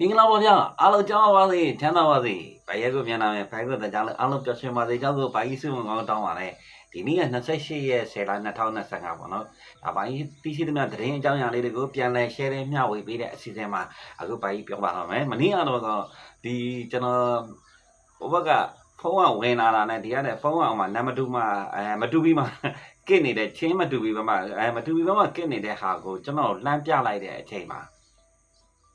မင်္ဂလာပါဗျာအားလုံးကြောင်းပါစေချမ်းသာပါစေဘိုင်ရဲကိုပြန်လာမယ်ဘိုင်ကိုတကြားလုံးအားလုံးပျော်ရွှင်ပါစေကြောင်းဆိုဘိုင်ကြီးစုံကောင်းတောင်းပါလေဒီနေ့က28ရက်10လ2025ပေါ့နော်ဒါဘိုင်ကြီးသိရှိသမျှသတင်းအကြောင်းအရာလေးတွေကိုပြန်လည် share မျှဝေပေးတဲ့အစီအစဉ်မှာအခုဘိုင်ကြီးပြောပါတော့မယ်မနေ့ကတော့ဒီကျွန်တော်ဘဘကဖုန်းကဝင်လာတာနဲ့ဒီကနေ့ဖုန်းကဟိုမှာနံပါတ်2မှာအဲမတူပြီးမှကစ်နေတဲ့ချင်းမတူပြီးမှအဲမတူပြီးမှကစ်နေတဲ့ဟာကိုကျွန်တော်လှမ်းပြလိုက်တဲ့အချိန်မှာ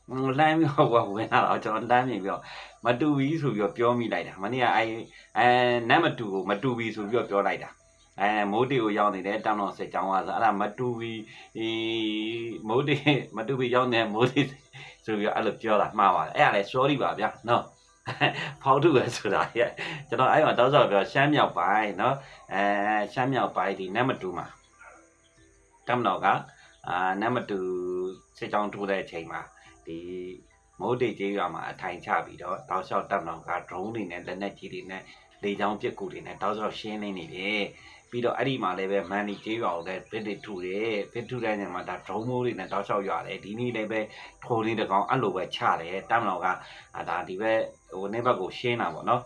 ဟိုလမ်းပြီးတော့ကွာဝင်လာတော့ကျွန်တော်လမ်းမြင်ပြီးတော့မတူဘူးဆိုပြီးတော့ပြောမိလိုက်တာမနေ့ကအဲအဲနတ်မတူကိုမတူဘူးဆိုပြီးတော့ပြောလိုက်တာအဲမိုးတီကိုရောက်နေတဲ့တောင်တော်စစ်ကြောင်းကဆိုအဲ့ဒါမတူဘူးဒီမိုးတီမတူဘူးရောက်နေမိုးတီဆိုပြီးတော့အဲ့လိုပြောတာမှားပါတယ်အဲ့ဒါလည်း sorry ပါဗျာနော်ဖောက်ထုပဲဆိုတာရဲ့ကျွန်တော်အဲ့မှာတောက်တော့ပြောရှမ်းမြောက်ပိုင်းနော်အဲရှမ်းမြောက်ပိုင်းဒီနတ်မတူမှာတမတော်ကအာနတ်မတူစစ်ကြောင်းထိုးတဲ့အချိန်မှာ ဒီမိုးတိတ်ကြီးရွာမှာအထိုင်ချပြီးတော့တောက်လျှောက်တပ်တော်က drone တွေနဲ့လက်နက်ကြီးတွေနဲ့လေကြောင်းပစ်ကူတွေနဲ့တောက်လျှောက်ရှင်းနေနေတယ်ပြီးတော့အဲ့ဒီမှာလည်းပဲမန်နီကြီးရွာကိုလည်း visit ထူတယ် visit ထူတဲ့ညမှာဒါ drone မိုးတွေနဲ့တောက်လျှောက်ရွာတယ်ဒီနေ့လည်းပဲထိုးလေးတကောင်အဲ့လိုပဲချတယ်တပ်မတော်ကဒါဒီဘက်ဟိုနေ့ဘက်ကိုရှင်းတာပေါ့နော်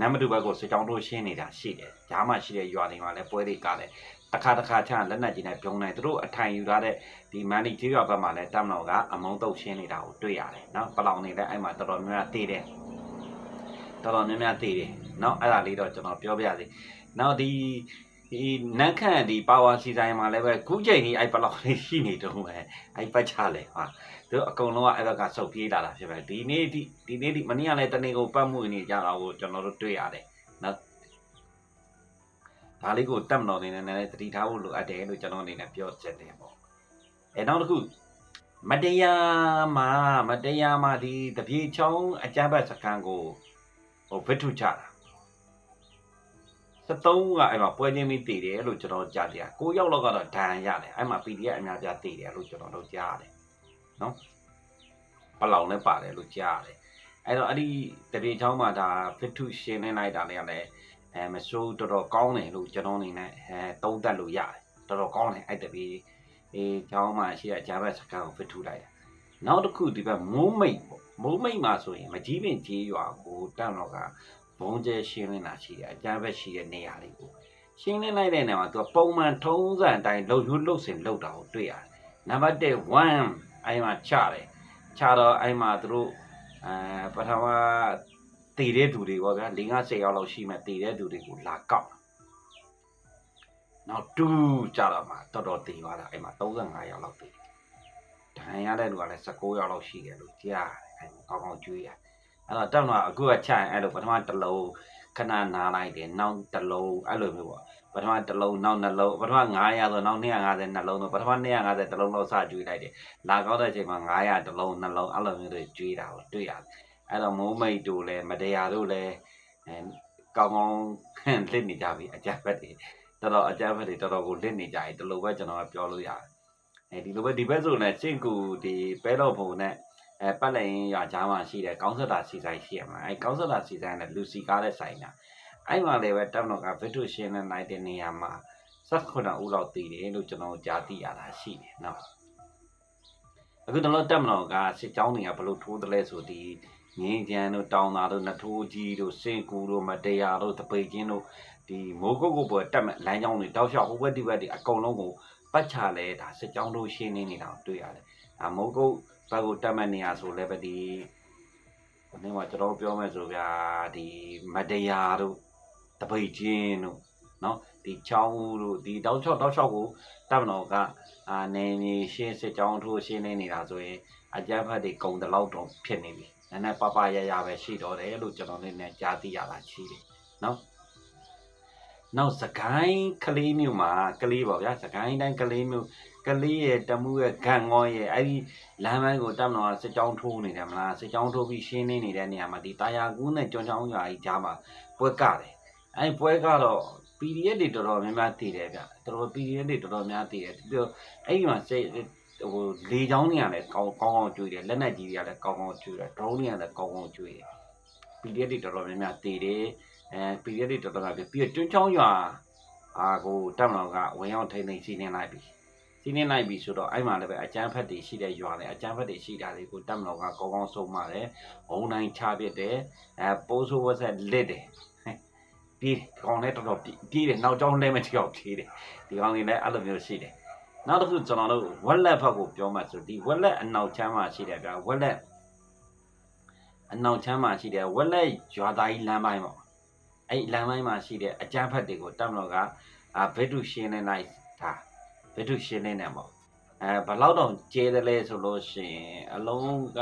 နမတူဘက်ကိုစစ်ကြောင်းတို့ရှင်းနေတာရှိတယ်။ဂျားမှရှိတဲ့ရွာတွေမှာလည်းပွဲတွေကလည်း တစ်ခါတစ်ခါချလက်နက်ကြီးနဲ့ပြုံးနေသူတို့အထိုင်ယူထားတဲ့ဒီမန်နီကြီးရွာဘက်မှာလည်းတပ်မတော်ကအမုံတုတ်ရှင်းနေတာကိုတွေ့ရတယ်နော်ပလောင်နေလည်းအဲ့မှာတော်တော်များများတည်တယ်တော်တော်များများတည်တယ်နော်အဲ့ဒါလေးတော့ကျွန်တော်ပြောပြရစီနောက်ဒီဒီနန်းခန့်ဒီပါဝါစီဆိုင်မှာလည်းပဲခုချိန်ကြီးအဲ့ပလောင်လေးရှိနေတော့ပဲအဲ့ပတ်ချလဲဟာသူအကုန်လုံးကအဲ့ဘက်ကစုပ်ပြေးလာတာဖြစ်ပဲဒီနေ့ဒီဒီနေ့ဒီမနေ့ကလည်းတနေ့ကိုပတ်မှုနေကြတာကိုကျွန်တော်တို့တွေ့ရတယ်နော် ဒါလေးကိုတက်မတော်နေနဲ့လည်းတတိထားဖို့လိုအပ်တယ်လို့ကျွန်တော်အနေနဲ့ပြောချင်တယ်ပေါ့အဲနောက်တစ်ခုမတရားမှာမတရားမှာဒီတပြေချောင်းအကြမ်းဖက်စခန်းကိုဟိုဗစ်ထုချတာ73ကအဲ့မှာပွဲချင်းပြီးတည်တယ်လို့ကျွန်တော်ကြားတယ်9ယောက်လောက်ကတော့ဒဏ်ရတယ်အဲ့မှာ PDF အများပြားတည်တယ်လို့ကျွန်တော်တို့ကြားရတယ်နော်ပလောင်လည်းပါတယ်လို့ကြားရတယ်အဲ့တော့အဲ့ဒီတပြေချောင်းမှာဒါဗစ်ထုရှင်းနေလိုက်တာလည်းလည်း အဲမဆိုးတော်တော်ကောင်းတယ်လို့ကျွန်တော်အနေနဲ့အဲသုံးသပ်လို့ရတယ်တော်တော်ကောင်းတယ်အဲ့တပြေအေးချောင်းမှာရှိတဲ့ဂျာဘတ်စကန်ကိုဗစ်ထုလိုက်တာနောက်တစ်ခုဒီဘက်မိုးမိတ်ပေါ့မိုးမိတ်မှာဆိုရင်မကြီးပင်ကြီးရွာကိုတန်တော့ကဘုံကျဲရှင်းနေတာရှိတယ်အကြမ်းဖက်ရှိတဲ့နေရာတွေကိုရှင်းလင်းလိုက်တဲ့နေရာမှာသူကပုံမှန်ထုံးစံအတိုင်းလှုပ်ရွှလှုပ်စင်လှုပ်တာကိုတွေ့ရတယ်နံပါတ်1 1အဲ့မှာချတယ်ချတော့အဲ့မှာသူတို့အဲပထမ တည်တဲ့သူတွေပေါ့ဗျာ၄50ရောက်လောက်ရှိမှတည်တဲ့သူတွေကိုလာကောက်နောက်2ကြတော့မှတော်တော်တည်သွားတာအဲ့မှာ35ရောက်လောက်တည်ဒဏ်ရတဲ့လူကလည်း19ရောက်လောက်ရှိတယ်လို့ကြားတယ်အဲ့ကောင်းကောင်းကျွေးရအဲ့တော့တောက်တော့အခုကချရင်အဲ့လိုပထမတစ်လုံးခဏနားလိုက်တယ်နောက်တစ်လုံးအဲ့လိုမျိုးပေါ့ပထမတစ်လုံးနောက်နှလုံးပထမ900ဆိုနောက်250နှလုံးဆိုပထမ250တစ်လုံးလောက်စကျွေးလိုက်တယ်လာကောက်တဲ့အချိန်မှာ900တစ်လုံးနှလုံးအဲ့လိုမျိုးတွေကျွေးတာကိုတွေ့ရတယ် အဲ့တော့မိုးမိတ်တို့လည်းမတရားတို့လည်းအဲကောင်းကောင်းလစ်နေကြပြီအကြက်ဘက်တွေတော်တော်အကြက်ဘက်တွေတော်တော်ကိုလစ်နေကြပြီဒီလိုပဲကျွန်တော်ကပြောလို့ရတယ်အဲဒီလိုပဲဒီဘက်ဆိုလည်းကျင့်ကူဒီပဲတော်ဘုံနဲ့အဲပတ်လည်ရင်ရွာကြားမှာရှိတဲ့ကောင်းဆက်တာစီဆိုင်ရှိရမှာအဲကောင်းဆက်တာစီဆိုင်နဲ့လူစီကားတဲ့ဆိုင်ကအဲ့မှာလည်းပဲတပ်မတော်ကဗစ်ထုရှင်းနဲ့နိုင်တဲ့နေရာမှာ18ဦးလောက်တည်တယ်လို့ကျွန်တော်ကြားသိရတာရှိတယ်နော်အခုတော့တပ်မတော်ကစစ်ကြောင်းတွေကဘလို့ထိုးတယ်လဲဆိုဒီ ငင်းကြံတို့တောင်းတာတို့နထိုးကြီးတို့စင်ကူတို့မတရားတို့တပိတ်ချင်းတို့ဒီမိုးကုတ်ကုတ်ပေါ်တက်မဲ့လမ်းကြောင်းတွေတောက်လျှောက်ဟိုဘက်ဒီဘက်ဒီအကုန်လုံးကိုပတ်ချလဲဒါစစ်ကြောင်းတို့ရှင်းနေနေတာကိုတွေ့ရတယ်ဒါမိုးကုတ်ဘက်ကိုတက်မဲ့နေရဆိုလည်းပဲဒီဒီနေ့မှာကျွန်တော်ပြောမယ်ဆိုဗျာဒီမတရားတို့တပိတ်ချင်းတို့နော်ဒီချောင်းတို့ဒီတောက်လျှောက်တောက်လျှောက်ကိုတပ်မတော်ကအာနေနေရှင်းစစ်ကြောင်းထိုးရှင်းနေနေတာဆိုရင်အကြမ်းဖက်တွေကုံတလောက်တော့ဖြစ်နေပြီ နည်းနည်းပပရရပဲရှိတော့တယ်လို့ကျွန်တော်လည်းနဲ့ကြားသိရတာရှိတယ်နော်နောက်စကိုင်းကလေးမျိုးမှာကလေးပေါ့ဗျာစကိုင်းတိုင်းကလေးမျိုးကလေးရဲ့တမှုရဲ့ဂန်ငေါရဲ့အဲ့ဒီလမ်းပိုင်းကိုတက်မတော်စစ်ကြောင်းထိုးနေတယ်မလားစစ်ကြောင်းထိုးပြီးရှင်းနေနေတဲ့နေရာမှာဒီတာယာကူးနဲ့ကြောင်ချောင်းရွာကြီးကြားမှာပွဲကတယ်အဲ့ပွဲကတော့ PDF တွေတော်တော်များများတည်တယ်ဗျတော်တော် PDF တွေတော်တော်များတည်တယ်ပြီးတော့အဲ့ဒီမှာစိတ် ဟိုလေချောင်းတွေကလည်းကောင်းကောင်းကောင်းကျွေးတယ်လက်နက်ကြီးတွေကလည်းကောင်းကောင်းကျွေးတယ် drone တွေကလည်းကောင်းကောင်းကျွေးတယ် PDF တွေတော်တော်များများတည်တယ်အဲ PDF တွေတော်တော်များပြီးပြီးတော့တွန်းချောင်းရွာအာကိုတက်မတော်ကဝင်ရောက်ထိန်းသိမ်းစီးနေလိုက်ပြီစီးနှင်းလိုက်ပြီဆိုတော့အဲ့မှာလည်းပဲအကျန်းဖက်တွေရှိတဲ့ရွာတွေအကျန်းဖက်တွေရှိတာတွေကိုတက်မတော်ကကောင်းကောင်းဆုံးမတယ်ဘုံတိုင်းချပစ်တယ်အဲပိုးဆိုးဝက်ဆက်လစ်တယ်ဟဲ့ပြေးတယ်ဒီကောင်လည်းတော်တော်ပြေးပြေးတယ်နောက်ကျောင်းလဲမချောက်သေးတယ်ဒီကောင်တွေလည်းအဲ့လိုမျိုးရှိတယ် နောက်တစ်ခုကျွန်တော်တို့ဝက်လက်ဘက်ကိုပြောမှဆိုဒီဝက်လက်အနောက်ချမ်းမှာရှိတယ်ဗျာဝက်လက်အနောက်ချမ်းမှာရှိတယ်ဝက်လက်ရွာသားကြီးလမ်းပိုင်းပေါ့အဲ့လမ်းပိုင်းမှာရှိတဲ့အကျန်းဖက်တွေကိုတက်မတော်ကအာဘက်တုရှင်းနေလိုက်တာဘယ်သူရှင်းနေတယ်ပေါ့အဲဘယ်လောက်တောင်ကျဲတယ်လဲဆိုလို့ရှိရင်အလုံးက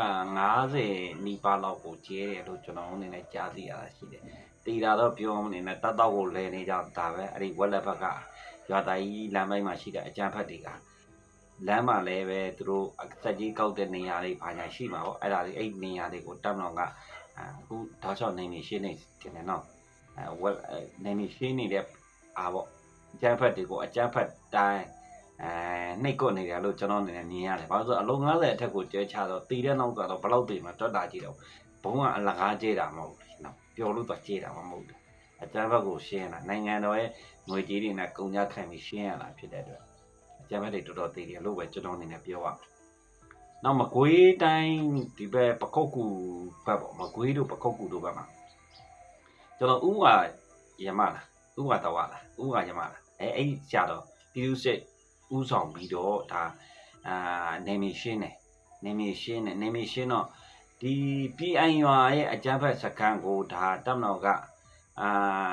90နီးပါးလောက်ကိုကျဲတယ်လို့ကျွန်တော်အနေနဲ့ကြားသိရတာရှိတယ်တီတာတော့ပြောမနေနဲ့တတ်တော့ကိုလဲနေကြတာပဲအဲ့ဒီဝက်လက်ဘက်က ရွာသားကြီးလမ်းပိုင်းမှာရှိတဲ့အကြမ်းဖက်တွေကလမ်းမှာလည်းပဲသူတို့စက်ကြီးကောက်တဲ့နေရာတွေဘာညာရှိမှာပေါ့အဲ့ဒါတွေအဲ့နေရာတွေကိုတက်မတော်ကအခုတောက်ချောက်နေနေရှင်းနေတယ်နော်အဲဝက်နေနေရှင်းနေတဲ့အာပေါ့အကြမ်းဖက်တွေကိုအကြမ်းဖက်တိုင်းအဲနှိတ်ကွနေတယ်လို့ကျွန်တော်အနေနဲ့မြင်ရတယ်။ဘာလို့ဆိုအလုံး90အထက်ကိုကျဲချတော့တည်တဲ့နောက်ကတော့ဘယ်လောက်တည်မှာတွက်တာကြည့်တော့ဘုံကအလကားကျဲတာမဟုတ်ဘူးနော်ပျော်လို့တော့ကျဲတာမဟုတ်ဘူး။ အကြမ်းဖက်ကိုရှင်းတာနိုင်ငံတော်ရဲ့ငွေကြေးတွေနဲ့ကုန်ကြခံပြီးရှင်းရတာဖြစ်တဲ့အတွက်အကြမ်းဖက်တွေတော်တော်တည်တယ်လို့ပဲကျွန်တော်အနေနဲ့ပြောရမယ်။နောက်မကွေးတိုင်းဒီဘက်ပကုတ်ကူဘက်ပေါ့မကွေးတို့ပကုတ်ကူတို့ဘက်မှာကျွန်တော်ဥကရမလားဥကတော်လားဥကရမလားအဲအဲ့ကြတော့ပြည်သူစစ်ဥဆောင်ပြီးတော့ဒါအာနေမီရှင်းတယ်နေမီရှင်းတယ်နေမီရှင်းတော့ဒီ PI ရွာရဲ့အကြမ်းဖက်စခန်းကိုဒါတပ်မတော်က အာ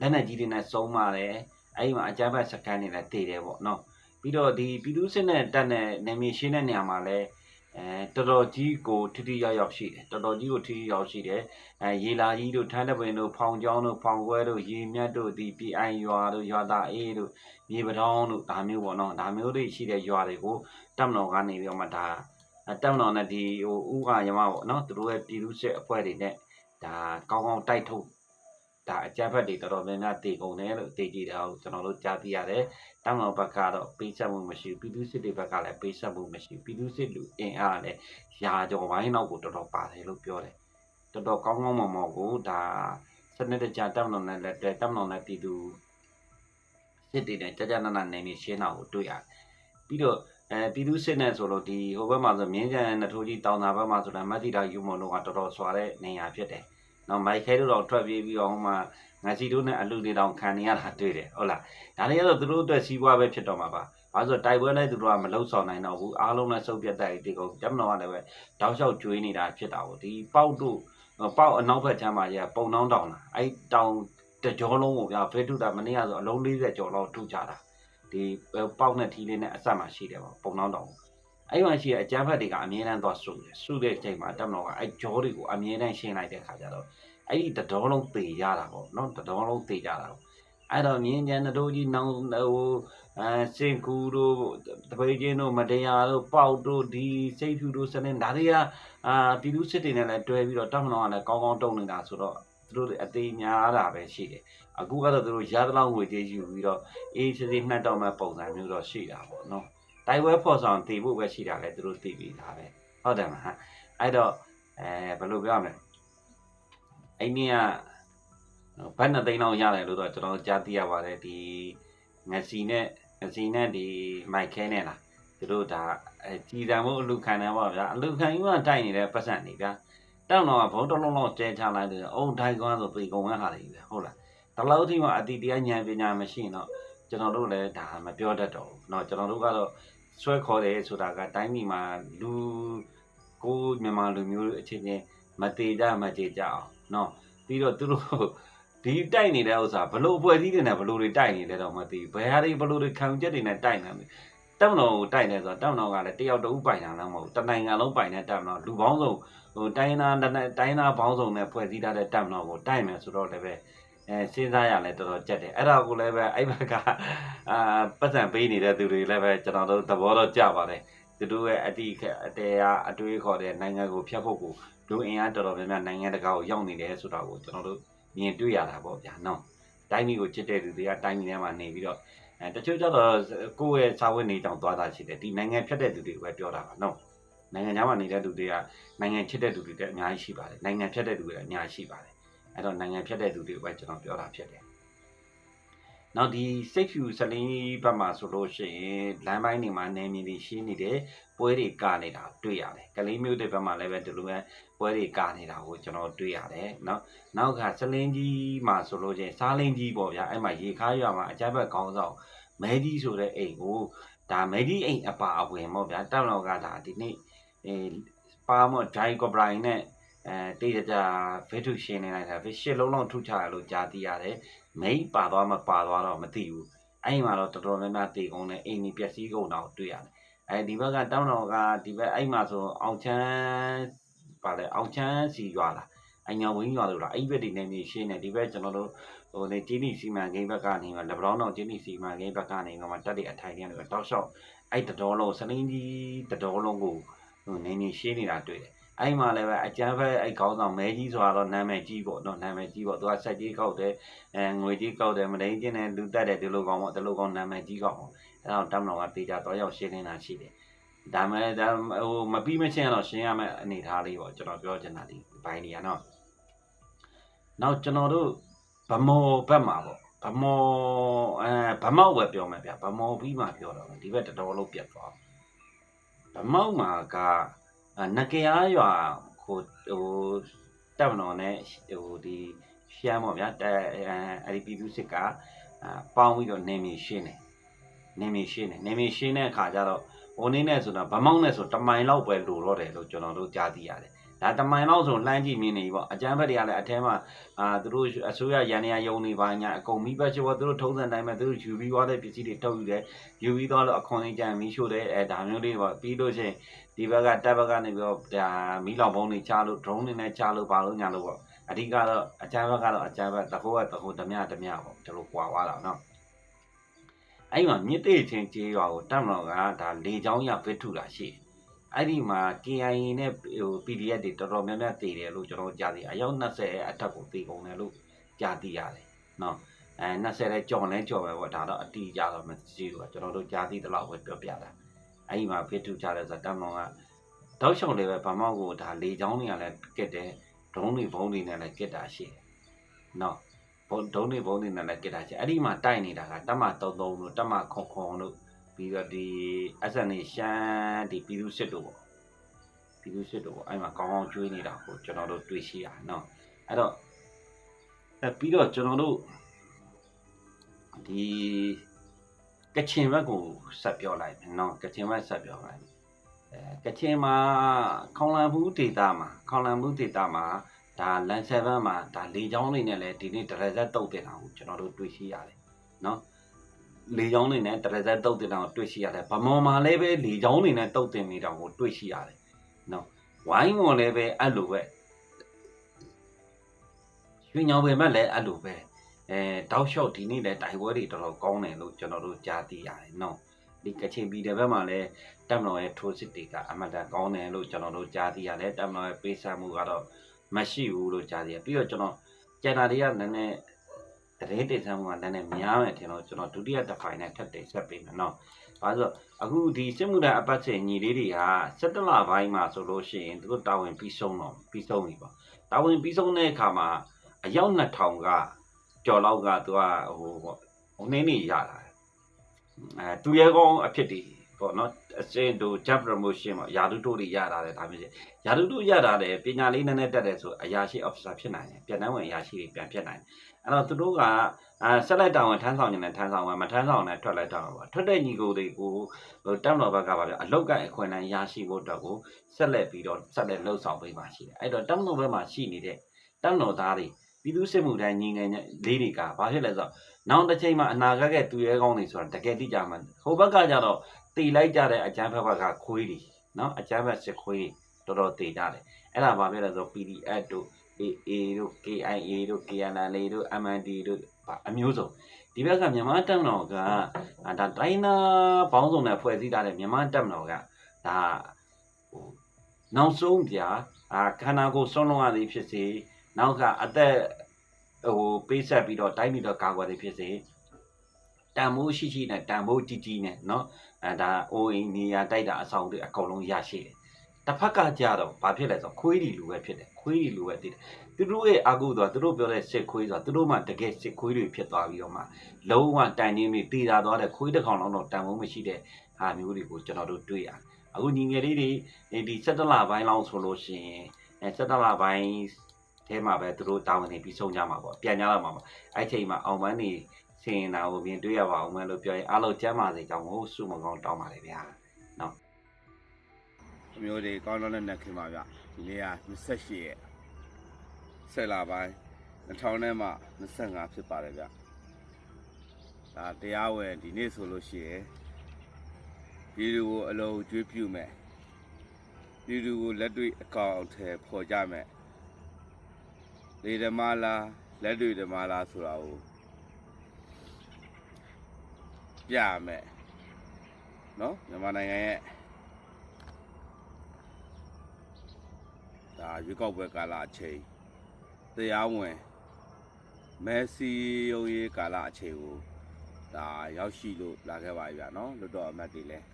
လက်နက်ကြီးတွေနဲ့စုံးပါတယ်အဲ့ဒီမှာအကြမ်းဖက်စခန်းတွေလည်းတည်တယ်ပေါ့နော်ပြီးတော့ဒီပြည်သူစစ်နဲ့တပ်နဲ့နေမီရှင်းတဲ့နေရာမှာလည်းအဲတော်တော်ကြီးကိုထိထိရောက်ရောက်ရှိတယ်တော်တော်ကြီးကိုထိထိရောက်ရှိတယ်အဲရေလာကြီးတို့ထန်းတပင်တို့ဖောင်ကျောင်းတို့ဖောင်ကွဲတို့ရေမြတ်တို့ဒီ PI ရွာတို့ရွာသားအေးတို့မြေပတောင်းတို့ဒါမျိုးပေါ့နော်ဒါမျိုးတွေရှိတဲ့ရွာတွေကိုတပ်မတော်ကနေပြီးတော့မှဒါတပ်မတော်နဲ့ဒီဟိုဥကရမပေါ့နော်သူတို့ရဲ့ပြည်သူစစ်အဖွဲ့တွေနဲ့ ဒါကောင်းကောင်းတိုက်ထုတ်ဒါအကြမ်းဖက်တွေတော်တော်များများတည်ကုန်တယ်လို့တည်ကြည်တာကိုကျွန်တော်တို့ကြားသိရတယ်။တောင်တော်ဘက်ကတော့ပေးချက်မှုမရှိဘူးပြည်သူစစ်တွေဘက်ကလည်းပေးချက်မှုမရှိဘူးပြည်သူစစ်လူအင်အားလည်းရာကျော်ပိုင်းတော့ကိုတော်တော်ပါတယ်လို့ပြောတယ်။တော်တော်ကောင်းကောင်းမွန်မွန်ကိုဒါစနစ်တကျတောင်တော်နဲ့လည်းတောင်တော်နဲ့ပြည်သူစစ်တွေနဲ့ကြကြနနနေနေရှင်းတာကိုတွေ့ရတယ်။ပြီးတော့အဲပြည်သူစစ်နဲ့ဆိုလို့ဒီဟိုဘက်မှာဆိုမြင်းကြံနထိုးကြီးတောင်သာဘက်မှာဆိုလည်းမတ်တီတာယူမွန်တို့ကတော်တော်ဆွာတဲ့နေရာဖြစ်တယ်။ နော်မိုက်ခဲတို့တော့ထွက်ပြေးပြီးတော့ဟိုမှာငါစီတို့နဲ့အလူတွေတောင်ခံနေရတာတွေ့တယ်ဟုတ်လားဒါတွေကတော့သူတို့အတွက်စီးပွားပဲဖြစ်တော့မှာပါဘာလို့ဆိုတိုက်ပွဲလိုက်သူတို့ကမလုံဆောင်နိုင်တော့ဘူးအားလုံးနဲ့စုပ်ပြတ်တိုက်ဒီကုန်တက်မတော်ကလည်းပဲတောက်လျှောက်ကျွေးနေတာဖြစ်တာကိုဒီပေါက်တို့ပေါက်အနောက်ဘက်ချမ်းမှာရပုံနှောင်းတောင်လာအဲ့တောင်တကြောလုံးကိုဗျာဖေးထုတာမနေ့ကဆိုအလုံး40ကျော်လောက်ထုကြတာဒီပေါက်နဲ့ထီးလေးနဲ့အဆက်မှာရှိတယ်ပေါ့ပုံနှောင်းတောင် အဲ့မှာရှိတဲ့အကြမ်းဖက်တွေကအမြဲတမ်းသွားစုတယ်စုတဲ့အချိန်မှာတက်မတော်ကအဲ့ဂျောတွေကိုအမြဲတမ်းရှင်းလိုက်တဲ့ခါကျတော့အဲ့ဒီတတော်လုံးသေကြတာပေါ့နော်တတော်လုံးသေကြတာပေါ့အဲ့တော့မြင်းကျန်တို့ကြီးနောင်ဟိုအဲစင်ကူတို့တပိတ်ချင်းတို့မတရားတို့ပေါက်တို့ဒီစိတ်ဖြူတို့စနေဒါတွေကအာပြည်သူစစ်တွေနဲ့လည်းတွဲပြီးတော့တောက်မလောကလည်းကောင်းကောင်းတုံနေတာဆိုတော့သူတို့အသေးများတာပဲရှိတယ်အခုကတော့သူတို့ရသလောက်ငွေကြေးယူပြီးတော့အေးစစ်စစ်နှက်တော့မဲ့ပုံစံမျိုးတော့ရှိတာပေါ့နော် တိုက်ပွဲဖော်ဆောင်တည်ဖို့ပဲရှိတာလေသူတို့တည်ပြီးသားပဲဟုတ်တယ်မဟာအဲ့တော့အဲဘယ်လိုပြောမလဲအဲ့ဒီကဘတ်နှစ်သိန်းလောက်ရတယ်လို့တော့ကျွန်တော်ကြားသိရပါတယ်ဒီငစီနဲ့ငစီနဲ့ဒီမိုက်ခဲနဲ့လားသူတို့ဒါအဲကြည်တံမှုအလူခံတယ်ပေါ့ဗျာအလူခံကြီးမှတိုက်နေတဲ့ပတ်စံနေဗျာတောင်းတော့ဘုံတလုံးလုံးကျဲချလိုက်တယ်အုံထိုင်ကွမ်းဆိုပြေကုန်မဲ့ဟာတွေပဲဟုတ်လားတလောက်ထိမှအတီတရားဉာဏ်ပညာမရှိရင်တော့ကျွန်တော်တို့လည်းဒါမပြောတတ်တော့ဘူးเนาะကျွန်တော်တို့ကတော့ ဆွဲခေါ်တယ်ဆိုတာကတိုင်းပြည်မှာလူကိုမြန်မာလူမျိုးအချင်းချင်းမတေကြမတေကြအောင်နော်ပြီးတော့သူတို့ဒီတိုက်နေတဲ့ဥစ္စာဘလို့ပွဲစည်းတွေနဲ့ဘလို့တွေတိုက်နေလဲတော့မသိဘယ်ဟာတွေဘလို့တွေခံချက်တွေနဲ့တိုက်နေလဲတပ်မတော်ကိုတိုက်နေဆိုတော့တပ်မတော်ကလည်းတယောက်တဦးပိုင်တာလည်းမဟုတ်တနိုင်ငံလုံးပိုင်တဲ့တပ်မတော်လူပေါင်းစုံဟိုတိုင်းနာတိုင်းနာပေါင်းစုံနဲ့ဖွဲ့စည်းထားတဲ့တပ်မတော်ကိုတိုက်မယ်ဆိုတော့လည်းပဲ အဲစဉ်းစားရလဲတော်တော်ကြက်တယ်အဲ့ဒါကိုလည်းပဲအဲ့ဘက်ကအာပတ်စံပေးနေတဲ့သူတွေလည်းပဲကျွန်တော်တို့သဘောတော့ကြပါတယ်သူတို့ရဲ့အတိအတရားအတွေးခေါ်တဲ့နိုင်ငံကိုဖျက်ဖို့ကိုလူအင်အားတော်တော်များများနိုင်ငံတကာကိုရောက်နေတယ်ဆိုတာကိုကျွန်တော်တို့မြင်တွေ့ရတာပေါ့ဗျာနော်တိုင်းပြည်ကိုချစ်တဲ့သူတွေကတိုင်းပြည်ထဲမှာနေပြီးတော့အဲတချို့ကျတော့ကိုယ့်ရဲ့စာဝတ်နေကြောင်သွားတာရှိတယ်ဒီနိုင်ငံဖြတ်တဲ့သူတွေကိုပဲပြောတာပါနော်နိုင်ငံခြားမှာနေတဲ့သူတွေကနိုင်ငံချစ်တဲ့သူတွေတက်အများကြီးရှိပါတယ်နိုင်ငံဖြတ်တဲ့သူတွေအများကြီးရှိပါတယ် အဲ့တော့နိုင်ငံဖြတ်တဲ့သူတွေကိုပဲကျွန်တော်ပြောတာဖြစ်တယ်နောက်ဒီစိတ်ဖြူစလင်းဘက်မှာဆိုလို့ရှိရင်လမ်းပိုင်းတွေမှာနေမြင်တွေရှင်းနေတယ်ပွဲတွေကာနေတာတွေ့ရတယ်ကလေးမျိုးတွေဘက်မှာလည်းပဲဒီလိုပဲပွဲတွေကာနေတာကိုကျွန်တော်တွေ့ရတယ်နော်နောက်ကစလင်းကြီးမှာဆိုလို့ရှိရင်စားလင်းကြီးပေါ့ဗျာအဲ့မှာရေခါရွာမှာအကြမ်းဖက်ကောင်းဆောင်မဲကြီးဆိုတဲ့အိမ်ကိုဒါမဲကြီးအိမ်အပါအဝင်ပေါ့ဗျာတောက်လောက်ကဒါဒီနေ့အဲပါမော့ဒိုင်ကိုဘရိုင်နဲ့ အဲတေးကြဗီဒူရှင်းနေလိုက်တာဗီရှစ်လုံးလုံးထုချရလို့ကြားသိရတယ်မိတ်ပါသွားမပါသွားတော့မသိဘူးအဲ့မှာတော့တော်တော်များများတေကုန်နဲ့အိမ်ကြီးပျက်စီးကုန်တော့တွေ့ရတယ်အဲဒီဘက်ကတောင်းတော်ကဒီဘက်အဲ့မှာဆိုအောင်ချမ်းပါလေအောင်ချမ်းစီရွာလာအညာဝင်းရွာလို့လားအဲ့ဘက်ဒီနေမြေရှင်းနေဒီဘက်ကျွန်တော်တို့ဟိုနေတင်းနီစီမံကိန်းဘက်ကနေမှလက်ဘလောင်းတော်တင်းနီစီမံကိန်းဘက်ကနေမှတက်တဲ့အထိုင်ကနေတောက်လျှောက်အဲ့တတော်လုံးစလင်းကြီးတတော်လုံးကိုဟိုနေမြေရှင်းနေတာတွေ့တယ် အဲ့မှာလည်းပဲအကျန်းဖက်အဲ့ခေါင်းဆောင်မဲကြီးဆိုတာတော့နာမည်ကြီးပေါ့နော်နာမည်ကြီးပေါ့သူကဆက်ကြီးကောက်တယ်အဲငွေကြီးကောက်တယ်မဒိန်ကျင်းတယ်လူတက်တယ်ဒီလိုကောင်ပေါ့ဒီလိုကောင်နာမည်ကြီးကောက်ပေါ့အဲ့တော့တမ်တော်ကတေချာတော့ရောက်ရှင်းနေတာရှိတယ်ဒါမဲ့ဒါဟိုမပြီးမချင်းတော့ရှင်းရမယ့်အနေထားလေးပေါ့ကျွန်တော်ပြောချင်တာဒီဘိုင်းကြီးကနော်နောက်ကျွန်တော်တို့ဗမောဘက်မှာပေါ့ဗမောအဲဗမောက်ပဲပြောမယ်ဗျဗမောပြီးမှပြောတော့ဒီဘက်တတော်လုံးပြတ်သွားဗမောက်မှာက နကရားရွာဟိုဟိုတပ်မတော်နဲ့ဟိုဒီရှမ်းပေါ့ဗျာအဲအဲ့ဒီပြည်သူစစ်ကပေါင်းပြီးတော့နေမီရှင်းတယ်နေမီရှင်းတယ်နေမီရှင်းတဲ့အခါကျတော့ဟိုနေနဲ့ဆိုတာဗမောက်နဲ့ဆိုတမိုင်လောက်ပဲလိုတော့တယ်လို့ကျွန်တော်တို့ကြားသိရတယ် ဒါတမိုင်လောက်ဆိုလှမ်းကြည့်မြင်နေပြီပေါ့အကျန်းဘက်တွေကလည်းအထဲမှာအာသူတို့အစိုးရရန်နေရယုံနေပါညာအကုန်မိဘချောသူတို့ထုံးစံတိုင်းမှာသူတို့ယူပြီးသွားတဲ့ပစ္စည်းတွေထုတ်ယူတယ်ယူပြီးသွားလို့အခွန်လေးကြံမီးရှို့တယ်အဲဒါမျိုးလေးပေါ့ပြီးလို့ရှိရင်ဒီဘက်ကတပ်ဘက်ကနေပြီးတော့ဒါမီးလောင်ပုံးတွေချလို့ drone တွေနဲ့ချလို့ပါလို့ညာလို့ပေါ့အဓိကတော့အကျန်းဘက်ကတော့အကျန်းဘက်တကောကတကောဓမြဓမြပေါ့ဒီလိုပွာသွားတာနော်အဲ့မှာမြစ်တေချင်းကြေးရွာကိုတပ်မတော်ကဒါလေချောင်းရဗစ်ထုတာရှိတယ် အဲ့ဒီမှာ KIA နဲ့ဟို PDF တွေတော်တော်များများတည်တယ်လို့ကျွန်တော်ကြားသိအယောက်20အထက်ကိုတည်ကုန်တယ်လို့ကြားသိရတယ်နော်အဲ20လဲကြော်လဲကြော်ပဲပေါ့ဒါတော့အတီးကြတော့မသိဘူးကျွန်တော်တို့ကြားသိတဲ့လောက်ပဲပြောပြတာအဲ့ဒီမှာ fit to ချတယ်ဆိုတော့တမောင်ကတောက်လျှောက်လေးပဲဗမောက်ကိုဒါလေချောင်းတွေကလည်းကစ်တယ်ဒုံးတွေဘုံတွေနဲ့လည်းကစ်တာရှိတယ်နော်ဘုံဒုံးတွေဘုံတွေနဲ့လည်းကစ်တာရှိအဲ့ဒီမှာတိုက်နေတာကတမ33လို့တမခွန်ခွန်လို့ ပြီးတော့ဒီ SNA ရှမ်းဒီပြည်သူစစ်တို့ပေါ့ပြည်သူစစ်တို့ပေါ့အဲ့မှာကောင်းကောင်းကျွေးနေတာကိုကျွန်တော်တို့တွေ့ရှိရနော်အဲ့တော့အဲပြီးတော့ကျွန်တော်တို့ဒီကချင်ဘက်ကိုဆက်ပြောလိုက်မယ်နော်ကချင်ဘက်ဆက်ပြောလိုက်အဲကချင်မှာခေါလန်ဘူးဒေတာမှာခေါလန်ဘူးဒေတာမှာဒါလန်7မှာဒါလေချောင်းတွေနဲ့လည်းဒီနေ့ဒရဇက်တုတ်တင်တာကိုကျွန်တော်တို့တွေ့ရှိရတယ်နော် လေချောင်းတွေနဲ့တရဇက်တုတ်တင်တာကိုတွေ့ရှိရတယ်ဗမော်မှာလည်းပဲလေချောင်းတွေနဲ့တုတ်တင်နေတာကိုတွေ့ရှိရတယ်နော်ဝိုင်းမော်လည်းပဲအဲ့လိုပဲရွှေညောင်ပင်ဘက်လည်းအဲ့လိုပဲအဲတောက်လျှောက်ဒီနေ့လည်းတိုင်ပွဲတွေတော်တော်ကောင်းတယ်လို့ကျွန်တော်တို့ကြားသိရတယ်နော်ဒီကချင်ပြည်နယ်ဘက်မှာလည်းတက်မတော်ရဲ့ထိုးစစ်တွေကအမှန်တန်ကောင်းတယ်လို့ကျွန်တော်တို့ကြားသိရတယ်တက်မတော်ရဲ့ပေးဆပ်မှုကတော့မရှိဘူးလို့ကြားသိရပြီးတော့ကျွန်တော်ကျန်တာတွေကနည်းနည်း တရေတင်ဆန်းမှုကလည်းနည်းများမယ်ထင်တော့ကျွန်တော်ဒုတိယတစ်ဖိုင်နဲ့ထပ်တင်ဆက်ပေးမယ်နော်။ဘာလို့အခုဒီစစ်မှုထမ်းအပတ်စဉ်ညီလေးတွေဟာ17လပိုင်းမှာဆိုလို့ရှိရင်သူတို့တာဝန်ပြီးဆုံးတော့ပြီးဆုံးပြီပေါ့။တာဝန်ပြီးဆုံးတဲ့အခါမှာအယောက်2000ကကြော်လောက်ကသူကဟိုပေါ့ဟိုနေ့နေ့ရတာ။အဲသူရဲကောင်းအဖြစ်တွေပေါ့နော်အစင်တို့ job promotion ပေါ့ယာတုတို့တွေရတာတယ်ဒါမျိုးယာတုတို့ရတာတယ်ပညာလေးနည်းနည်းတက်တယ်ဆိုအရာရှိ officer ဖြစ်နိုင်တယ်ပြန်တန်းဝင်အရာရှိတွေပြန်ဖြစ်နိုင်တယ် အဲ့တော့သူတို့ကအာဆက်လက်တောင်းဝင်ထမ်းဆောင်နေတဲ့ထမ်းဆောင်ဝင်မထမ်းဆောင်နဲ့ထွက်လိုက်တော့ပါထွက်တဲ့ညီကိုတွေကိုဟိုတက်မတော်ဘက်ကပါပြအလောက်ကအခွင့်အရေးရရှိဖို့အတွက်ကိုဆက်လက်ပြီးတော့ဆက်လက်လှုပ်ဆောင်ပေးပါရှိတယ်အဲ့တော့တက်မတော်ဘက်မှာရှိနေတဲ့တက်မတော်သားတွေပြည်သူစစ်မှုထမ်းညီငယ်လေးတွေကဘာဖြစ်လဲဆိုတော့နောက်တစ်ချိန်မှာအနာဂတ်ကသူရဲကောင်းတွေဆိုတာတကယ်တိကျမှဟိုဘက်ကကြတော့တည်လိုက်ကြတဲ့အကျန်းဖက်ဘက်ကခွေးတွေနော်အကျန်းဖက်စစ်ခွေးတွေတော်တော်တည်ကြတယ်အဲ့ဒါဘာဖြစ်လဲဆိုတော့ PDF တို့ AA တို့ KIA တို့ KNL တို့ MND တို့အမျိုးစုံဒီဘက်ကမြန်မာတပ်မတော်ကဒါတိုင်းနာဘောင်းစုံနဲ့ဖွဲ့စည်းထားတဲ့မြန်မာတပ်မတော်ကဒါဟိုနောက်ဆုံးပြအာခန္ဓာကိုယ်ဆုံးလုံးရသည်ဖြစ်စေနောက်ကအသက်ဟိုပေးဆက်ပြီးတော့တိုင်းပြီးတော့ကာကွယ်သည်ဖြစ်စေတန်မိုးရှိရှိနဲ့တန်မိုးကြီးကြီးနဲ့เนาะအဲဒါအိုးအိမ်နေရာတိုက်တာအဆောင်တွေအကုန်လုံးရရှိတယ် တစ်ဖက်ကကြတော့ဘာဖြစ်လဲဆိုတော့ခွေးဒီလူပဲဖြစ်တယ်ခွေးဒီလူပဲတည်တယ်သူတို့ရဲ့အာကုဆိုတာသူတို့ပြောတဲ့စစ်ခွေးဆိုတာသူတို့မှတကယ်စစ်ခွေးတွေဖြစ်သွားပြီးတော့မှလုံးဝတိုင်နေပြီးတည်တာသွားတဲ့ခွေးတစ်ကောင်လုံးတော့တန်ဖိုးမရှိတဲ့ဟာမျိုးတွေကိုကျွန်တော်တို့တွေ့ရတယ်အခုညီငယ်လေးတွေဒီ17လပိုင်းလောက်ဆိုလို့ရှိရင်အဲ17လပိုင်းအဲမှာပဲသူတို့တာဝန်နေပြီးဆုံးကြမှာပေါ့ပြန်ကြတော့မှာပေါ့အဲ့ချိန်မှာအောင်ပန်းနေစင်နာကိုမြင်တွေ့ရပါအောင်မယ်လို့ပြောရင်အားလုံးကျမ်းပါစေကြောင်းကိုစုမကောင်းတောင်းပါတယ်ဗျာ အမျိုးတွေကောင်းတော့နဲ့နက်ခင်ပါဗျဒီနေ့က28ရက်ဆက်လာပိုင်း2000နဲ့မှ25ဖြစ်ပါတယ်ဗျဒါတရားဝင်ဒီနေ့ဆိုလို့ရှိရင်ပြည်သူကိုအလုံးကျွေးပြုမယ်ပြည်သူကိုလက်တွေ့အကောင့်အထည်ဖော်ကြမယ်လေဓမားလားလက်တွေ့ဓမားလားဆိုတာကိုပြမယ်နော်မြန်မာနိုင်ငံရဲ့ ဒါရွေးကောက်ပွဲကာလအချိန်တရားဝင်မဲဆီရုံရေးကာလအချိန်ကိုဒါရောက်ရှိလို့လာခဲ့ပါပြီဗျာနော်လွတ်တော်အမတ်တွေလည်း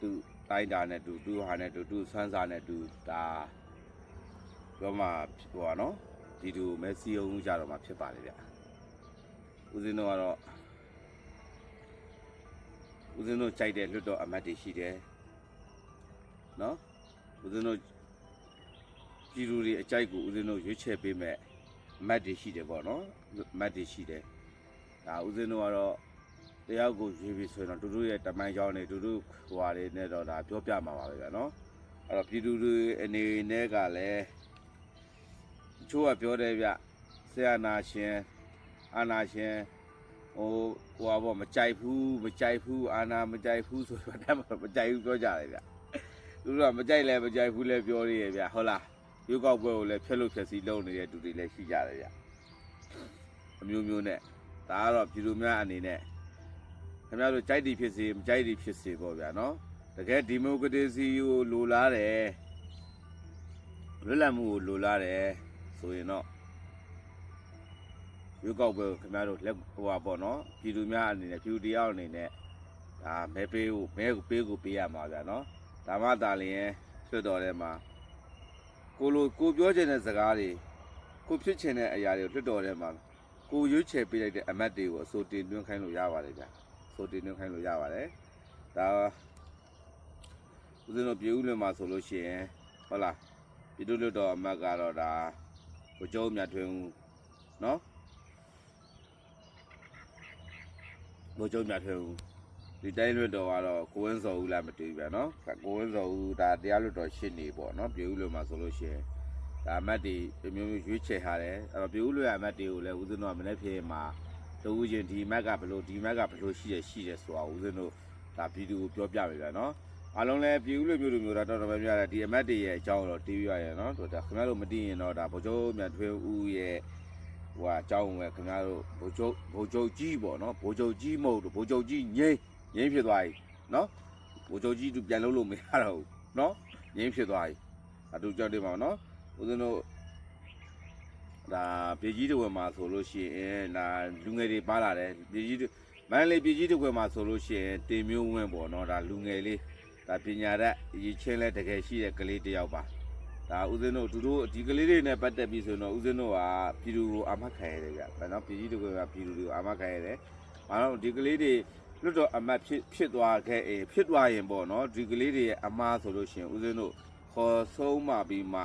သူတိုင်းတာနဲ့တူတူဟာနဲ့တူတူဆွမ်းစာနဲ့တူဒါပြောမှဟိုပါနော်ဒီတူမဲဆီရုံကြတော့မှဖြစ်ပါလေဗျာဦးဇင်းတို့ကတော့ဦးဇင်းတို့ကြိုက်တဲ့လွတ်တော်အမတ်တွေရှိတယ်နော်ဦးဇင်းတို့ ပြည်သူတွေအကြိုက်ကိုဦးဇင်းတို့ရွေးချယ်ပေးမဲ့မတ်တွေရှိတယ်ပေါ့နော်မတ်တွေရှိတယ်ဒါဦးဇင်းတို့ကတော့တယောက်ကိုရွေးပြီးဆိုရင်တော့တူတူရဲ့တမိုင်းကြောင်းတွေတူတူဟိုဟာတွေနဲ့တော့ဒါပြောပြမှာပါပဲဗျာနော်အဲ့တော့ပြည်သူတွေအနေနဲ့ကလည်းတချို့ကပြောတယ်ဗျဆရာနာရှင်အာနာရှင်ဟိုဟိုဟာပေါ့မကြိုက်ဘူးမကြိုက်ဘူးအာနာမကြိုက်ဘူးဆိုတော့တမ်းမကြိုက်ဘူးပြောကြတယ်ဗျသူတို့ကမကြိုက်လဲမကြိုက်ဘူးလဲပြောရရဲ့ဗျဟုတ်လား ရွေးကောက်ပွဲကိုလည်းဖျက်လို့ဖျက်စီလုပ်နေတဲ့သူတွေလည်းရှိကြတယ်ဗျအမျိုးမျိုးနဲ့ဒါကတော့ပြည်သူများအနေနဲ့ခင်ဗျားတို့ကြိုက်တီဖြစ်စေမကြိုက်တီဖြစ်စေပေါ့ဗျာနော်တကယ်ဒီမိုကရေစီကိုလိုလားတယ်လွတ်လပ်မှုကိုလိုလားတယ်ဆိုရင်တော့ရွေးကောက်ပွဲကိုခင်ဗျားတို့လက်ဟိုပါပေါ့နော်ပြည်သူများအနေနဲ့ပြည်သူတရားအနေနဲ့ဒါမဲပေးကိုမဲကိုပေးကိုပေးရမှာဗျာနော်ဒါမှသာလျင်ဆွတ်တော်ထဲမှာ ကိုလိုကိုပြောချင်တဲ့စကားတွေကိုဖြစ်ချင်တဲ့အရာတွေကိုလွတ်တော်ထဲမှာကိုရွေးချယ်ပေးလိုက်တဲ့အမတ်တွေကိုအစိုးတင်သွင်းခိုင်းလို့ရပါတယ်ဗျာအစိုးတင်သွင်းခိုင်းလို့ရပါတယ်ဒါဦးဇင်းတို့ပြည်ဦးလွင်မှာဆိုလို့ရှိရင်ဟုတ်လားပြည်သူ့လွတ်တော်အမတ်ကတော့ဒါကိုကျုံးမြတ်ထွင်းဦးနော်ကိုကျုံးမြတ်ထွင်းဦး ဒီတိုင်းလွတ်တော်ကတော့ကိုဝင်းစော်ဦးလားမတွေ့ဘူးဗျာနော်ကိုဝင်းစော်ဦးဒါတရားလွတ်တော်ရှင်းနေပေါ့နော်ပြည်ဦးလွင်မှာဆိုလို့ရှိရင်ဒါအမတ်တွေတစ်မျိုးမျိုးရွေးချယ်ထားတယ်အဲ့တော့ပြည်ဦးလွင်အမတ်တွေကိုလည်းဦးဇင်းတို့ကမနေ့ဖြေမှာတူဦးချင်းဒီမက်ကဘလို့ဒီမက်ကဘလို့ရှိရရှိတယ်ဆိုတာဦးဇင်းတို့ဒါပြည်သူကိုပြောပြပေးဗျာနော်အားလုံးလည်းပြည်ဦးလွင်မျိုးလိုမျိုးတော့တော်တော်များများဒီအမတ်တွေရဲ့အကြောင်းတော့တီးပြရရနော်ဒါခင်ဗျားတို့မသိရင်တော့ဒါဗိုလ်ချုပ်မြတ်ထွေးဦးရဲ့ဟိုအကြောင်းပဲခင်ဗျားတို့ဗိုလ်ချုပ်ဗိုလ်ချုပ်ကြီးပေါ့နော်ဗိုလ်ချုပ်ကြီးမဟုတ်ဘူးဗိုလ်ချုပ်ကြီးငိမ့် ငိမ့်ဖြစ်သွားပြီနော်ဗိုလ်ချုပ်ကြီးသူပြန်လုပ်လို့မရတော့ဘူးနော်ငိမ့်ဖြစ်သွားပြီအတူကြောက်တယ်ပါနော်ဦးဇင်းတို့ဒါပြည်ကြီးတွေမှာဆိုလို့ရှိရင်ဒါလူငယ်တွေပါလာတယ်ပြည်ကြီးတွေမန္တလေးပြည်ကြီးတွေမှာဆိုလို့ရှိရင်တင်မျိုးဝင်းပေါ့နော်ဒါလူငယ်လေးဒါပညာတတ်အရေးချင်းလဲတကယ်ရှိတဲ့ကလေးတစ်ယောက်ပါဒါဦးဇင်းတို့သူတို့ဒီကလေးတွေနဲ့ပတ်သက်ပြီးဆိုတော့ဦးဇင်းတို့ကပြည်သူကိုအာမခံရတယ်ဗျ။နော်ပြည်ကြီးတွေကပြည်သူတွေကိုအာမခံရတယ်။ဘာလို့ဒီကလေးတွေ လွတ်တော့အမတ်ဖြစ်ဖြစ်သွားခဲ့အေးဖြစ်သွားရင်ပေါ့နော်ဒီကလေးတွေရဲ့အမားဆိုလို့ရှိရင်ဦးဇင်းတို့ခေါ်ဆုံးမှပြီးမှ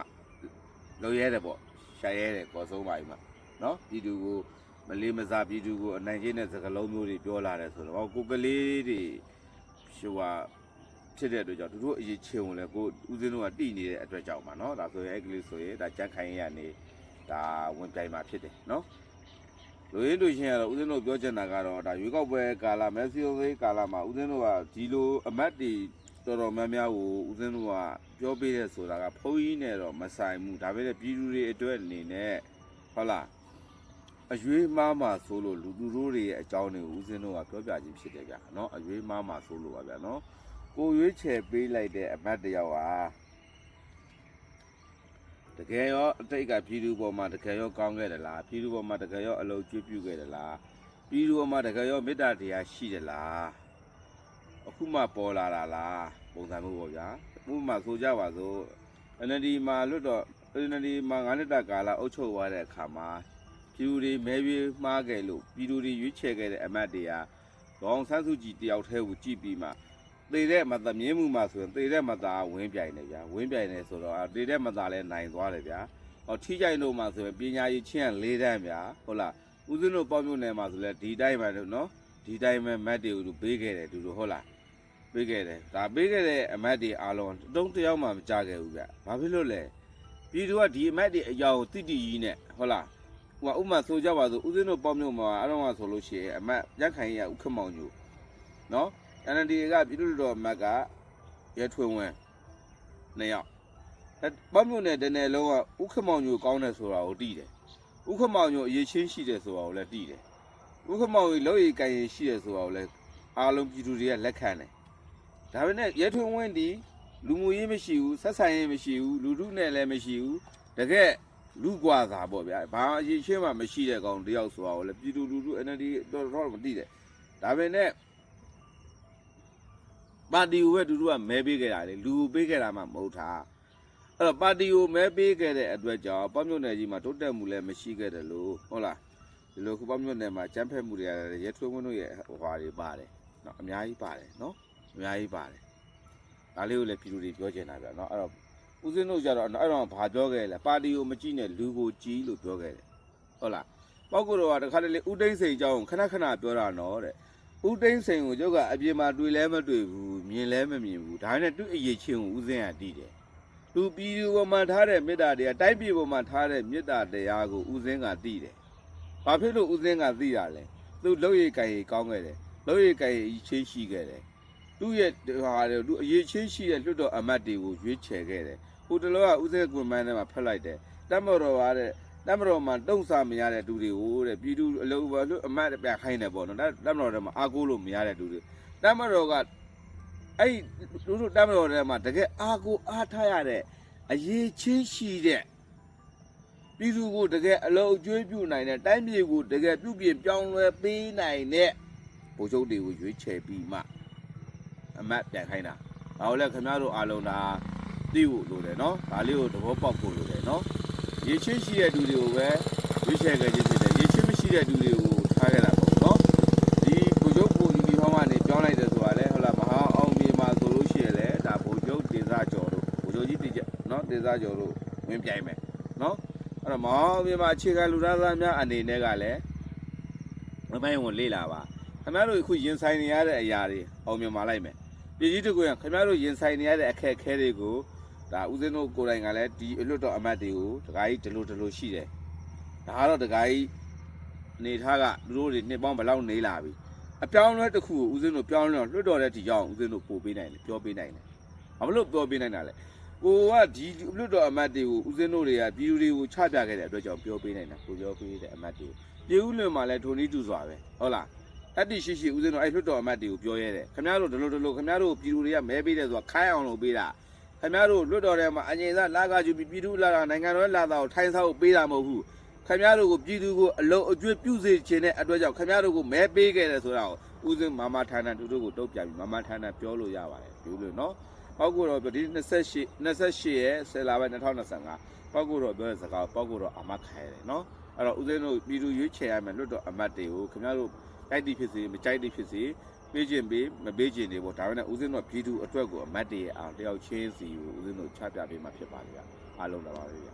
လုံရဲတယ်ပေါ့ရှာရဲတယ်ခေါ်ဆုံးမှပြီးမှနော်ပြည်သူကိုမလေးမစားပြည်သူကိုအနိုင်ကျင့်တဲ့စကားလုံးမျိုးတွေပြောလာတယ်ဆိုတော့ကိုကလေးတွေဟိုဟာဖြစ်တဲ့အတွက်ကြောင့်သူတို့အရေးချင်းဝင်လဲကိုဦးဇင်းတို့ကတိနေတဲ့အတွက်ကြောင့်ပါနော်ဒါဆိုရင်အဲ့ကလေးဆိုရင်ဒါကြက်ခိုင်းရနေဒါဝင်ပြိုင်မှာဖြစ်တယ်နော် လူရင်းတို့ရှင်းရတော့ဦးဇင်းတို့ပြောချင်တာကတော့ဒါရွေးကောက်ပွဲကာလမက်ဆီယိုသေးကာလမှာဦးဇင်းတို့ကဒီလိုအမတ်တွေတော်တော်များများကိုဦးဇင်းတို့ကပြောပေးတဲ့ဆိုတာကဖုန်းကြီးနဲ့တော့မဆိုင်ဘူးဒါပေမဲ့ပြည်သူတွေအတွက်အနေနဲ့ဟုတ်လားအရွေးမားမှာဆိုလို့လူလူတို့တွေရဲ့အကြောင်းတွေကိုဦးဇင်းတို့ကပြောပြခြင်းဖြစ်တယ်ဗျာနော်အရွေးမားမှာဆိုလို့ပါဗျာနော်ကိုရွေးချယ်ပေးလိုက်တဲ့အမတ်တယောက်ဟာတ ကယ်ရောအတိတ်ကပြည်သူပေါ်မှာတကယ်ရောကောင်းခဲ့တယ်လားပြည်သူပေါ်မှာတကယ်ရောအလုပ်ကျွေးပြုခဲ့တယ်လားပြည်သူပေါ်မှာတကယ်ရောမေတ္တာတရားရှိတယ်လားအခုမှပေါ်လာတာလားပုံစံမျိုးပေါ့ဗျာဥပမာဆိုကြပါစို့ NLD မှာလွတ်တော့ NLD မှာ9နှစ်တာကာလအုပ်ချုပ်သွားတဲ့အခါမှာပြည်သူတွေမဲပြေးမှားခဲ့လို့ပြည်သူတွေရွေးချယ်ခဲ့တဲ့အမတ်တွေကဒေါအောင်ဆန်းစုကြည်တယောက်တည်းကိုကြည့်ပြီးမှ သေတဲ့မသမင်းမှုမှာဆိုရင်သေတဲ့မသားဝင်းပြိုင်တယ်ဗျာဝင်းပြိုင်တယ်ဆိုတော့သေတဲ့မသားလည်းနိုင်သွားတယ်ဗျာဟောထိကြိုင်လို့မှာဆိုရင်ပညာရေးချင်းက၄တန်းဗျာဟုတ်လားဦးဇင်းတို့ပေါ့မြို့နယ်မှာဆိုလဲဒီတိုင်းမှာနော်ဒီတိုင်းပဲမတ်တွေကိုသူပေးခဲ့တယ်သူတို့ဟုတ်လားပေးခဲ့တယ်ဒါပေးခဲ့တဲ့အမတ်တွေအားလုံးတုံးတစ်ယောက်မှမကြခဲ့ဘူးဗျဘာဖြစ်လို့လဲပြည်သူကဒီအမတ်တွေအကြောင်းတိတိကြီးနဲ့ဟုတ်လားဟိုကဥပမာဆိုကြပါစို့ဦးဇင်းတို့ပေါ့မြို့မှာအဲ့တော့ကဆိုလို့ရှိရင်အမတ်ရက်ခိုင်ရဥက္ကမောင်ညိုနော် NLD ကပြည်သူ့တော်အမတ်ကရဲထွန်းဝင်းနှစ်ယောက်အဲပေါ့မြို့နယ်တနယ်လုံးကဥက္ကမောင်ညိုကောင်းတယ်ဆိုတာကိုသိတယ်ဥက္ကမောင်ညိုအရေးချင်းရှိတယ်ဆိုတာကိုလည်းသိတယ်ဥက္ကမောင်ကြီးလောက်ရည်ကံရင်ရှိတယ်ဆိုတာကိုလည်းအားလုံးပြည်သူတွေကလက်ခံတယ်ဒါပေမဲ့ရဲထွန်းဝင်းဒီလူမှုရေးမရှိဘူးဆက်ဆံရေးမရှိဘူးလူထုနဲ့လည်းမရှိဘူးတကယ်လူကွာသာပေါ့ဗျာဘာအရေးချင်းမှမရှိတဲ့ကောင်တယောက်ဆိုတာကိုလည်းပြည်သူလူထု NLD တော့တော့မသိတယ်ဒါပေမဲ့ ပါတီကိုပဲသူတို့ကမဲပေးခဲ့တာလေလူကိုပေးခဲ့တာမှမဟုတ်တာအဲ့တော့ပါတီကိုမဲပေးခဲ့တဲ့အတွက်ကြောင့်ပေါ့မြုတ်နယ်ကြီးမှာတိုးတက်မှုလည်းမရှိခဲ့တယ်လို့ဟုတ်လားဒီလိုခုပေါ့မြုတ်နယ်မှာကြမ်းဖက်မှုတွေကလည်းရဲထွေးဝင်းတို့ရဲ့ဟွာတွေပါတယ်နော်အများကြီးပါတယ်နော်အများကြီးပါတယ်ဒါလေးကိုလည်းပြည်သူတွေပြောချင်တာဗျာနော်အဲ့တော့ဦးစင်းတို့ကြတော့အဲ့တော့ဘာပြောခဲ့လဲပါတီကိုမကြည့်နဲ့လူကိုကြည့်လို့ပြောခဲ့တယ်ဟုတ်လားပေါ့ကိုတော့ကတခါတလေဦးတိတ်စိန်အကြောင်းခဏခဏပြောတာနော်တဲ့ ဦးသိန်းစိန်ကိုကျုပ်ကအပြင်မှာတွေ့လဲမတွေ့ဘူးမြင်လဲမမြင်ဘူးဒါနဲ့သူ့အရေးချင်းကိုဦးစင်းကတည်တယ်သူပြည်သူပေါ်မှာထားတဲ့မေတ္တာတရားတိုင်းပြည်ပေါ်မှာထားတဲ့မေတ္တာတရားကိုဦးစင်းကတည်တယ်ဘာဖြစ်လို့ဦးစင်းကတည်တာလဲသူလှုပ်ရည်ကြိုင်ရည်ကောင်းခဲ့တယ်လှုပ်ရည်ကြိုင်ရည်ချင်းရှိခဲ့တယ်သူ့ရဲ့ဟာလေသူအရေးချင်းရှိတဲ့လွတ်တော်အမတ်တွေကိုရွေးချယ်ခဲ့တယ်ဟိုတလောကဦးစဲကွန်မန်းထဲမှာဖက်လိုက်တယ်တတ်မတော်ပါတဲ့ တတ်မတော်မှာတုံ့ဆမရတဲ့သူတွေကိုတဲ့ပြည်သူအလုံးပါလို့အမတ်ပြခိုင်းတယ်ပေါ့နော်တတ်မတော်ထဲမှာအားကိုးလို့မရတဲ့သူတွေတတ်မတော်ကအဲ့သူတို့တတ်မတော်ထဲမှာတကယ်အားကိုးအားထားရတဲ့အရေးချင်းရှိတဲ့ပြည်သူကိုတကယ်အလုံးအကျွေးပြုနိုင်တဲ့တိုင်းပြည်ကိုတကယ်ပြုပြင်ပြောင်းလဲပေးနိုင်တဲ့ဗိုလ်ချုပ်တွေကိုရွေးချယ်ပြီးမှအမတ်ပြန်ခိုင်းတာဒါကိုလည်းခင်ဗျားတို့အားလုံးဒါသိဖို့လိုတယ်နော်ဒါလေးကိုသဘောပေါက်ဖို့လိုတယ်နော် ရေချင်းရှိတဲ့သူတွေကိုပဲရွေးချယ်ခဲ့ခြင်းဖြစ်တယ်ရေချင်းမရှိတဲ့သူတွေကိုထားခဲ့တာပေါ့နော်ဒီဘုရုပ်ပုံယူနီဖောင်းကနေပြောင်းလိုက်တယ်ဆိုတာလေဟုတ်လားမဟာအောင်မြေမှာဆိုလို့ရှိရင်လည်းဒါဘုရုပ်ဒေသကျော်တို့ဘုရုပ်ကြီးတည်ကြနော်ဒေသကျော်တို့ဝင်ပြိုင်မယ်နော်အဲ့တော့မဟာအောင်မြေမှာအခြေခံလူသားသားများအနေနဲ့ကလည်းမပိုင်းဝင်လေ့လာပါခင်ဗျားတို့အခုရင်ဆိုင်နေရတဲ့အရာတွေအောင်မြင်ပါလိုက်မယ်ပြည်ကြီးတကွရခင်ဗျားတို့ရင်ဆိုင်နေရတဲ့အခက်အခဲတွေကို ဒါဦးဇင်းတို့ကိုယ်တိုင်ကလည်းဒီအလွတ်တော်အမတ်တွေကိုတခါကြီးဒီလိုဒီလိုရှိတယ်ဒါကတော့တခါကြီးနေထားကသူတို့တွေနှစ်ပေါင်းဘယ်လောက်နေလာပြီအပြောင်းအလဲတစ်ခုကိုဦးဇင်းတို့ပြောင်းလဲတော့လွတ်တော်တဲ့ဒီကြောင်ဦးဇင်းတို့ပို့ပေးနိုင်တယ်ပြောပေးနိုင်တယ်ဘာလို့ပြောပေးနိုင်တာလဲကိုကဒီလွတ်တော်အမတ်တွေကိုဦးဇင်းတို့တွေကပြည်သူတွေကိုချပြခဲ့တဲ့အတွက်ကြောင့်ပြောပေးနိုင်တာကိုပြောပေးတဲ့အမတ်တွေကိုပြည်ဦးလွင်မှာလည်းထိုနည်းတူစွာပဲဟုတ်လားတတ္တိရှိရှိဦးဇင်းတို့အဲ့လွတ်တော်အမတ်တွေကိုပြောရဲတယ်ခင်ဗျားတို့ဒီလိုဒီလိုခင်ဗျားတို့ပြည်သူတွေကမဲပေးတယ်ဆိုတာခိုင်းအောင်လုပ်ပေးတာ ခင်ဗျားတို့လွတ်တော်ထဲမှာအငြိမ်စားလာကကျူပြီးပြည်သူလာတာနိုင်ငံတော်လာတာကိုထိုင်းစားဖို့ပေးတာမဟုတ်ဘူးခင်ဗျားတို့ကိုပြည်သူကိုအလုံးအကျွေးပြုစေခြင်းတဲ့အတွက်ကြောင့်ခင်ဗျားတို့ကိုမဲပေးခဲ့တယ်ဆိုတာကိုဦးဇင်းမာမဌာနတူတို့ကိုတုတ်ပြပြီးမာမဌာနပြောလို့ရပါတယ်ပြောလို့နော်ပောက်ကိုတော့ဒီ28 28ရဲ့10လပိုင်း2025ပောက်ကိုတော့ပြောတဲ့စကားပောက်ကိုတော့အမတ်ခိုင်းတယ်နော်အဲ့တော့ဦးဇင်းတို့ပြည်သူရွေးချယ်ရမယ်လွတ်တော်အမတ်တွေကိုခင်ဗျားတို့တိုက်တိဖြစ်စေမကြိုက်တိဖြစ်စေ ပေးခြင်းပေးမပေးခြင်းတွေပေါ့ဒါပေမဲ့ဦးဇင်းတို့ကပြည်သူအတွက်ကိုအမတ်တွေအောင်တယောက်ချင်းစီကိုဦးဇင်းတို့ချပြပေးမှဖြစ်ပါလေဗျအားလုံးတော့ပါပဲဗျ